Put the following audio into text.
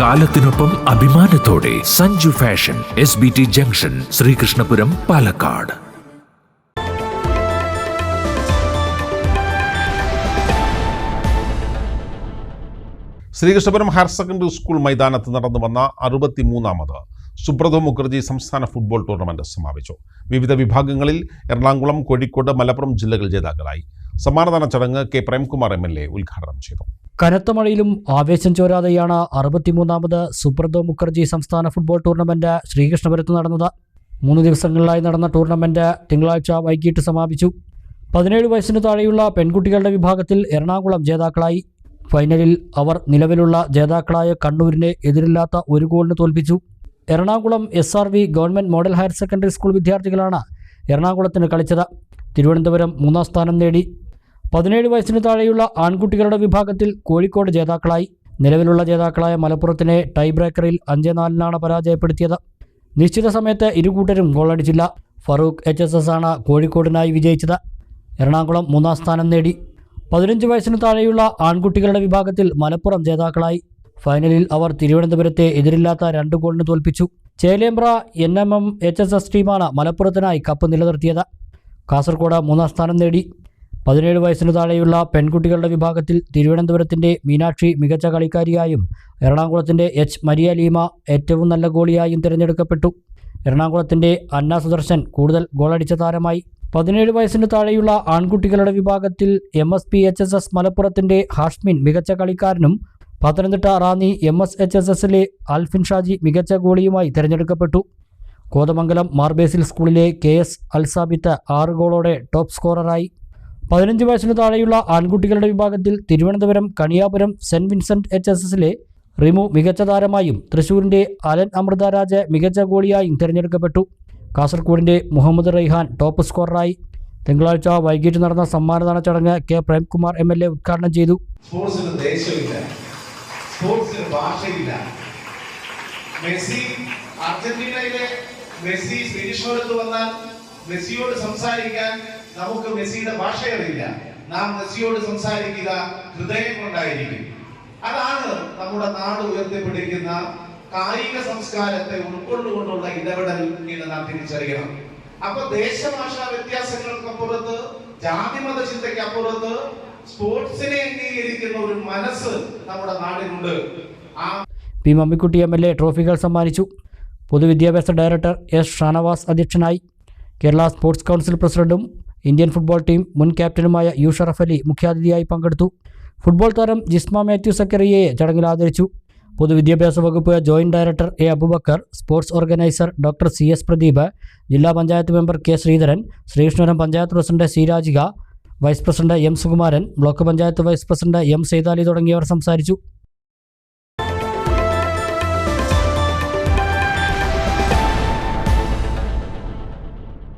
കാലത്തിനൊപ്പം അഭിമാനത്തോടെ Sanju fashion S B T junction Sreekrishnapuram Palakkad. Sreekrishnapuram higher secondary school മൈതാനത്ത് നടന്നു വന്ന അറുപത്തിമൂന്നാമത് സുബ്രതോ മുഖർജി സംസ്ഥാന ഫുട്ബോൾ ടൂർണമെന്റ് സമാപിച്ചു. വിവിധ വിഭാഗങ്ങളിൽ എറണാകുളം കോഴിക്കോട് മലപ്പുറം ജില്ലകൾ ജേതാക്കളായി. സമ്മാനദാന ചടങ്ങ് K Premkumar M L A ഉദ്ഘാടനം ചെയ്തു. കനത്ത മഴയിലും ആവേശം ചോരാതെയാണ് അറുപത്തിമൂന്നാമത് സുബ്രതോ മുഖർജി സംസ്ഥാന ഫുട്ബോൾ ടൂർണമെന്റ് ശ്രീകൃഷ്ണപുരത്ത് നടന്നത്. മൂന്ന് ദിവസങ്ങളിലായി നടന്ന ടൂർണമെന്റ് തിങ്കളാഴ്ച വൈകിട്ട് സമാപിച്ചു. പതിനേഴ് വയസ്സിന് താഴെയുള്ള പെൺകുട്ടികളുടെ വിഭാഗത്തിൽ എറണാകുളം ജേതാക്കളായി. ഫൈനലിൽ അവർ നിലവിലുള്ള ജേതാക്കളായ കണ്ണൂരിനെ എതിരില്ലാത്ത ഒരു ഗോളിന് തോൽപ്പിച്ചു. Ernakulam S R V government model higher secondary school വിദ്യാർത്ഥികളാണ് എറണാകുളത്തിന് കളിച്ചത്. തിരുവനന്തപുരം മൂന്നാം സ്ഥാനം നേടി. പതിനേഴ് വയസ്സിന് താഴെയുള്ള ആൺകുട്ടികളുടെ വിഭാഗത്തിൽ കോഴിക്കോട് ജേതാക്കളായി. നിലവിലുള്ള ജേതാക്കളായ മലപ്പുറത്തിനെ ടൈ ബ്രേക്കറിൽ അഞ്ച് നാലിനാണ് പരാജയപ്പെടുത്തിയത്. നിശ്ചിത സമയത്ത് ഇരുകൂട്ടരും ഗോളടിച്ചില്ല ഫറൂഖ് എച്ച് എസ് എസ് ആണ് കോഴിക്കോടിനായി വിജയിച്ചത്. എറണാകുളം മൂന്നാം സ്ഥാനം നേടി. പതിനഞ്ച് വയസ്സിന് താഴെയുള്ള ആൺകുട്ടികളുടെ വിഭാഗത്തിൽ മലപ്പുറം ജേതാക്കളായി. ഫൈനലിൽ അവർ തിരുവനന്തപുരത്തെ എതിരില്ലാത്ത രണ്ട് ഗോളിന് തോൽപ്പിച്ചു. Chelembra N M M H S S ടീമാണ് മലപ്പുറത്തിനായി കപ്പ് നിലനിർത്തിയത്. കാസർഗോഡ് മൂന്നാം സ്ഥാനം നേടി. പതിനേഴ് വയസ്സിന് താഴെയുള്ള പെൺകുട്ടികളുടെ വിഭാഗത്തിൽ തിരുവനന്തപുരത്തിന്റെ മീനാക്ഷി മികച്ച കളിക്കാരിയായും എറണാകുളത്തിന്റെ എച്ച് മരിയ ലീമ ഏറ്റവും നല്ല ഗോളിയായും തിരഞ്ഞെടുക്കപ്പെട്ടു. എറണാകുളത്തിന്റെ അന്ന സുദർശൻ കൂടുതൽ ഗോളടിച്ച താരമായി. പതിനേഴ് വയസ്സിന് താഴെയുള്ള ആൺകുട്ടികളുടെ വിഭാഗത്തിൽ M S P H S S മലപ്പുറത്തിന്റെ ഹാഷ്മിൻ മികച്ച കളിക്കാരനും Pathanamthitta Ranni M S H S എസിലെ ആൽഫിൻ ഷാജി മികച്ച ഗോളിയുമായി തിരഞ്ഞെടുക്കപ്പെട്ടു. കോതമംഗലം മാർബേസിൽ സ്കൂളിലെ കെ എസ് അൽസാബിത്ത് ആറ് ഗോളോടെ ടോപ്പ് സ്കോററായി. പതിനഞ്ച് വയസ്സിന് താഴെയുള്ള ആൺകുട്ടികളുടെ വിഭാഗത്തിൽ Thiruvananthapuram Kaniyapuram saint Vincent H S എസിലെ റിമു മികച്ച താരമായും തൃശൂരിന്റെ അലൻ അമൃതരാജ മികച്ച ഗോളിയായും തിരഞ്ഞെടുക്കപ്പെട്ടു. കാസർഗോഡിന്റെ മുഹമ്മദ് റൈഹാൻ ടോപ്പ് സ്കോററായി. തിങ്കളാഴ്ച വൈകിട്ട് നടന്ന സമ്മാനദാന ചടങ്ങ് K Premkumar M L A ഉദ്ഘാടനം ചെയ്തു. സംസാരിക്കാൻ നമുക്ക് മെസ്സിയുടെ ഭാഷ അറിയില്ല നാം മെസ്സിയോട് സംസാരിക്കുക ഹൃദയം കൊണ്ടായിരിക്കും. അതാണ് നമ്മുടെ നാട് ഉയർത്തിപ്പിടിക്കുന്ന കായിക സംസ്കാരത്തെ ഉൾക്കൊണ്ടുകൊണ്ടുള്ള ഇടപെടൽ എന്ന് നാം തിരിച്ചറിയണം. അപ്പൊ ദേശഭാഷാ വ്യത്യാസങ്ങൾക്കപ്പുറത്ത് ജാതിമത ചിന്തയ്ക്കപ്പുറത്ത് സ്പോർട്സിനെ അംഗീകരിക്കുന്ന ഒരു മനസ്സ് നമ്മുടെ നാടിനുണ്ട്. ആ P Mammikutty M L A ട്രോഫികൾ സമ്മാനിച്ചു. പൊതുവിദ്യാഭ്യാസ ഡയറക്ടർ എസ് ഷാനവാസ് അധ്യക്ഷനായി. കേരള സ്പോർട്സ് കൗൺസിൽ പ്രസിഡന്റും ഇന്ത്യൻ ഫുട്ബോൾ ടീം മുൻ ക്യാപ്റ്റനുമായ യൂഷറഫ് അലി മുഖ്യാതിഥിയായി പങ്കെടുത്തു. ഫുട്ബോൾ താരം ജിസ്മ മാത്യു സക്കറിയയെ ചടങ്ങിൽ ആദരിച്ചു. പൊതുവിദ്യാഭ്യാസ വകുപ്പ് joint director A Abubakar sports organiser doctor C S Pradeep ജില്ലാ panchayat member K Sreedharan Sreekrishnapuram panchayat president C Rajika vice president M Sukumaran block panchayat vice president M Saithali തുടങ്ങിയവർ സംസാരിച്ചു.